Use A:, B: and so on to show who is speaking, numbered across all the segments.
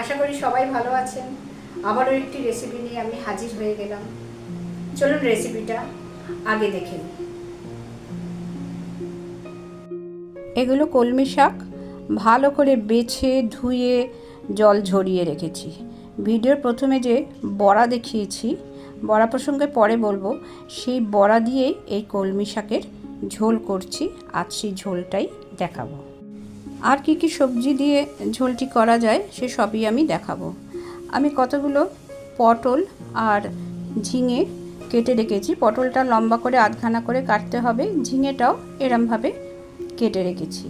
A: আশা করি সবাই ভালো আছেন। আবারও একটি রেসিপি নিয়ে আমি হাজির হয়ে গেলাম। চলুন রেসিপিটা আগে দেখে এগুলো কলমি শাক। ভালো করে বেছে, ধুয়ে, জল ঝরিয়ে রেখেছি। ভিডিওর প্রথমে যে বড়া দেখিয়েছি, বড়া প্রসঙ্গে পরে বলব, সেই বড়া দিয়েই এই কলমি শাকের ঝোল করছি। আজ সেই ঝোলটাই দেখাবো। আর কি কি সবজি দিয়ে ঝোলটি করা যায়, সে সবই আমি দেখাবো। আমি কতগুলো পটল আর ঝিঙে কেটে রেখেছি। পটলটা লম্বা করে আধখানা করে কাটতে হবে। ঝিঙেটাও এরমভাবে কেটে রেখেছি।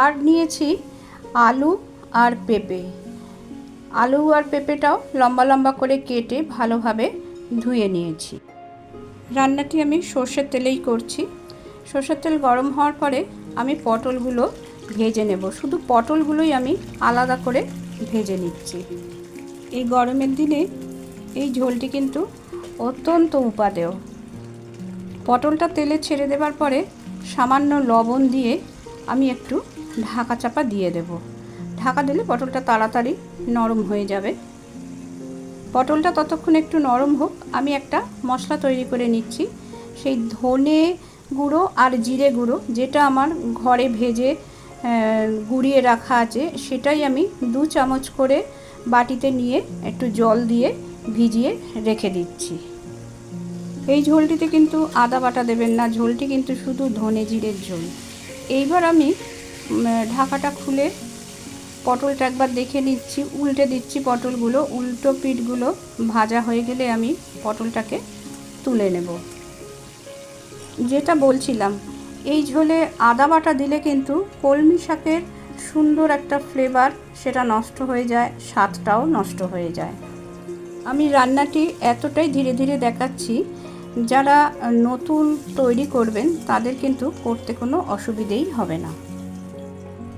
A: আর নিয়েছি আলু আর পেঁপে। আলু আর পেঁপেটাও লম্বা লম্বা করে কেটে ভালোভাবে ধুয়ে নিয়েছি। রান্নাটি আমি সর্ষের তেলেই করছি। সর্ষের তেল গরম হওয়ার পরে আমি পটলগুলো ভেজে নেব। শুধু পটলগুলোই আমি আলাদা করে ভেজে নিচ্ছি। এই গরমের দিনে এই ঝোলটি কিন্তু অত্যন্ত উপাদেয়। পটলটা তেলে ছেড়ে দেবার পরে সামান্য লবণ দিয়ে আমি একটু ঢাকা চাপা দিয়ে দেব। ঢাকা দিলে পটলটা তাড়াতাড়ি নরম হয়ে যাবে। পটলটা ততক্ষণ একটু নরম হোক, আমি একটা মশলা তৈরি করে নিচ্ছি। সেই ধনে গুঁড়ো আর জিরে গুঁড়ো, যেটা আমার ঘরে ভেজে গুঁড়িয়ে রাখা আছে, সেটাই আমি দু চামচ করে বাটিতে নিয়ে একটু জল দিয়ে ভিজিয়ে রেখে দিচ্ছি। এই ঝোলটিতে কিন্তু আদা বাটা দেবেন না, ঝোলটি কিন্তু শুধু ধনে জিরের ঝোল। এইবার আমি ঢাকাটা খুলে পটলটা একবার দেখে নিচ্ছি, উল্টে দিচ্ছি পটলগুলো, উল্টো পিঠগুলো ভাজা হয়ে গেলে আমি পটলটাকে তুলে নেব। যেটা বলছিলাম এই ঝোলে আদা বাটা দিলে কিন্তু কলমি শাকের সুন্দর একটা ফ্লেভার সেটা নষ্ট হয়ে যায়, স্বাদটাও নষ্ট হয়ে যায়। আমি রান্নাটি এতটাই ধীরে ধীরে দেখাচ্ছি, যারা নতুন তৈরি করবেন তাদের কিন্তু করতে কোনো অসুবিধেই হবে না।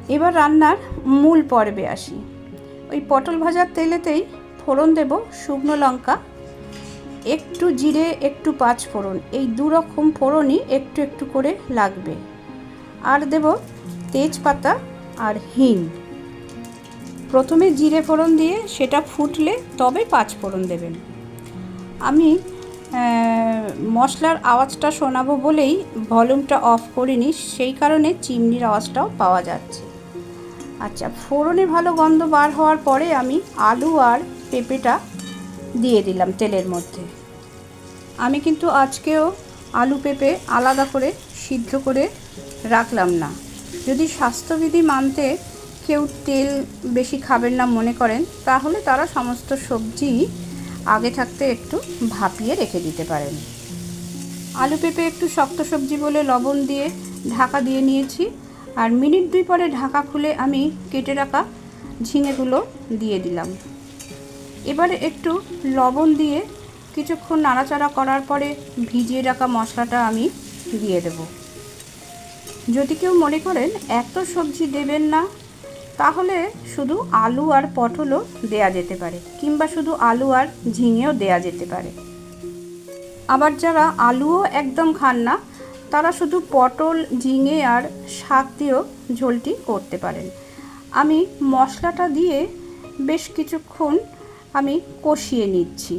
A: এবার রান্নার মূল পর্বে আসি। ওই পটল ভাজার তেলেতেই ফোড়ন দেব শুকনো লঙ্কা একটু জিরে, একটু পাঁচ ফোড়ন। এই দু রকম ফোড়নই একটু একটু করে লাগবে। আর দেব তেজপাতা আর হিং। প্রথমে জিরে ফোড়ন দিয়ে সেটা ফুটলে তবে পাঁচ ফোড়ন দেবেন। আমি মশলার আওয়াজটা শোনাবো বলেই ভলিউমটা অফ করিনি, সেই কারণে চিমনির আওয়াজটাও পাওয়া যাচ্ছে। আচ্ছা ফোড়নে ভালো গন্ধ বার হওয়ার পরে আমি আলু আর পেঁপেটা দিয়ে দিলাম তেলের মধ্যে। আমি কিন্তু আজকেও আলু পেঁপে আলাদা করে সিদ্ধ করে রাখলাম না। যদি স্বাস্থ্যবিধি মানতে কেউ তেল বেশি খাবেন না মনে করেন, তাহলে তারা সমস্ত সবজি আগে থাকতে একটু ভাপিয়ে রেখে দিতে পারেন। আলু পেঁপে একটু শক্ত সবজি বলে লবণ দিয়ে ঢাকা দিয়ে নিয়েছি। আর মিনিট দুই পরে ঢাকা খুলে আমি কেটে রাখা ঝিঙেগুলো দিয়ে দিলাম। এবারে একটু লবণ দিয়ে কিছুক্ষণ নাড়াচাড়া করার পরে ভিজিয়ে রাখা মশলাটা আমি দিয়ে দেব। যদি কেউ মনে করেন এত সবজি দেবেন না, তাহলে শুধু আলু আর পটলও দেয়া যেতে পারে, কিংবা শুধু আলু আর ঝিঙেও দেয়া যেতে পারে। আবার যারা আলুও একদম খান না, তারা শুধু পটল, ঝিঙে আর শাক দিয়েও ঝোলটি করতে পারেন। আমি মশলাটা দিয়ে বেশ কিছুক্ষণ আমি কষিয়ে নিচ্ছি।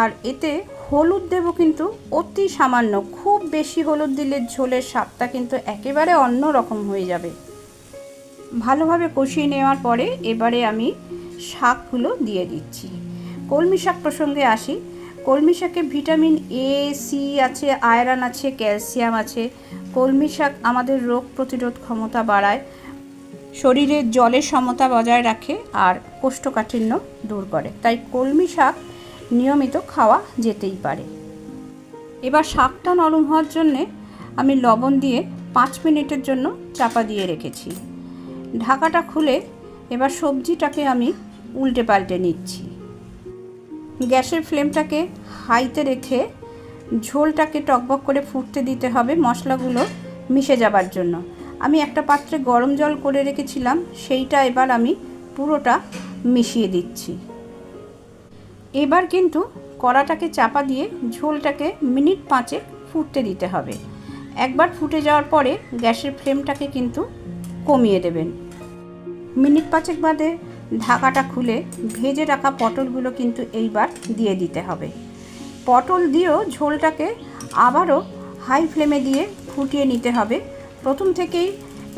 A: আর এতে হলুদ দেব কিন্তু অতি সামান্য, খুব বেশি হলুদ দিলে ঝোলের স্বাদটা কিন্তু একেবারে অন্য রকম হয়ে যাবে। ভালোভাবে কষিয়ে নেওয়ার পরে এবারে আমি শাকগুলো দিয়ে দিচ্ছি। কলমি শাক প্রসঙ্গে আসি। কলমি শাকে ভিটামিন এ সি আছে, আয়রন আছে, ক্যালসিয়াম আছে। কলমি শাক আমাদের রোগ প্রতিরোধ ক্ষমতা বাড়ায়। শরীরে জলের সমতা বজায় রাখে আর কোষ্ঠকাঠিন্য দূর করে। তাই কলমি শাক নিয়মিত খাওয়া যেতেই পারে। এবার শাকটা নরম হওয়ার জন্যে আমি লবণ দিয়ে পাঁচ মিনিটের জন্য চাপা দিয়ে রেখেছি। ঢাকাটা খুলে এবার সবজিটাকে আমি উল্টে পাল্টে নিচ্ছি। গ্যাসের ফ্লেমটাকে হাইতে রেখে ঝোলটাকে টকবক করে ফুটতে দিতে হবে। মশলাগুলো মিশে যাবার জন্য। আমি একটা পাত্রে গরম জল করে রেখেছিলাম, সেইটা এবার আমি পুরোটা মিশিয়ে দিচ্ছি। এবার কিন্তু কড়াটাকে চাপা দিয়ে ঝোলটাকে মিনিট পাঁচে ফুটতে দিতে হবে। একবার ফুটে যাওয়ার পরে গ্যাসের ফ্লেমটাকে কিন্তু কমিয়ে দেবেন। মিনিট পাঁচেক বাদে ঢাকাটা খুলে ভেজে রাখা পটলগুলো কিন্তু এইবার দিয়ে দিতে হবে। পটল দিয়েও ঝোলটাকে আবারও হাই ফ্লেমে দিয়ে ফুটিয়ে নিতে হবে। প্রথম থেকেই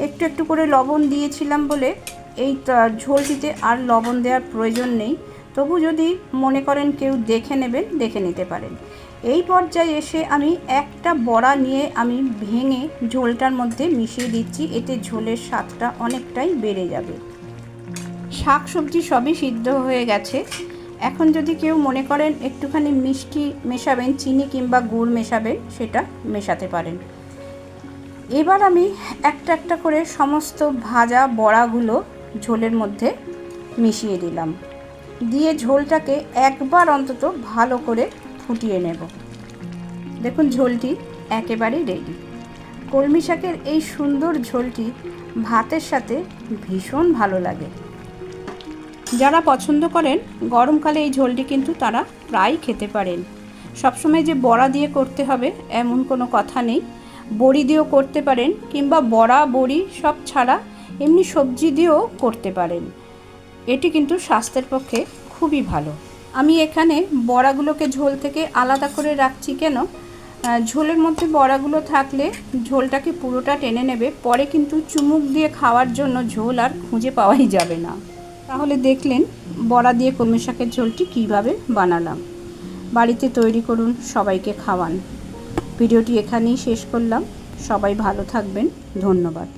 A: একটু একটু করে লবণ দিয়েছিলাম বলে এই ঝোলটিতে আর লবণ দেওয়ার প্রয়োজন নেই। তবু যদি মনে করেন কেউ দেখে নেবেন, দেখে নিতে পারেন। এই পর্যায়ে এসে আমি একটা বড়া নিয়ে আমি ভেঙে ঝোলটার মধ্যে মিশিয়ে দিচ্ছি। এতে ঝোলের স্বাদটা অনেকটাই বেড়ে যাবে। শাক সবজি সবই সিদ্ধ হয়ে গেছে। এখন যদি কেউ মনে করেন একটুখানি মিষ্টি মেশাবেন, চিনি কিংবা গুড় মেশাবেন, সেটা মেশাতে পারেন। এবার আমি একটা একটা করে সমস্ত ভাজা বড়াগুলো ঝোলের মধ্যে মিশিয়ে দিলাম। দিয়ে ঝোলটাকে একবার অন্তত ভালো করে ফুটিয়ে নেব। দেখুন, ঝোলটি একেবারেই রেডি কলমি শাকের এই সুন্দর ঝোলটি ভাতের সাথে ভীষণ ভালো লাগে। যারা পছন্দ করেন, গরমকালে এই ঝোলটি কিন্তু তারা প্রায় খেতে পারেন। সবসময় যে বড়া দিয়ে করতে হবে, এমন কোনো কথা নেই। বড়ি দিয়েও করতে পারেন কিংবা বড়া, বড়ি সব ছাড়া এমনি সবজি দিয়েও করতে পারেন। এটি কিন্তু স্বাস্থ্যের পক্ষে খুবই ভালো। আমি এখানে বড়াগুলোকে ঝোল থেকে আলাদা করে রাখছি কেন? ঝোলের মধ্যে বড়াগুলো থাকলে ঝোলটাকে পুরোটা টেনে নেবে, পরে কিন্তু চুমুক দিয়ে খাওয়ার জন্য ঝোল আর খুঁজে পাওয়াই যাবে না। তাহলে দেখলেন বড়া দিয়ে কলমি শাকের ঝোলটি কীভাবে বানালাম। বাড়িতে তৈরি করুন, সবাইকে খাওয়ান। ভিডিওটি এখানেই শেষ করলাম। সবাই ভালো থাকবেন। ধন্যবাদ।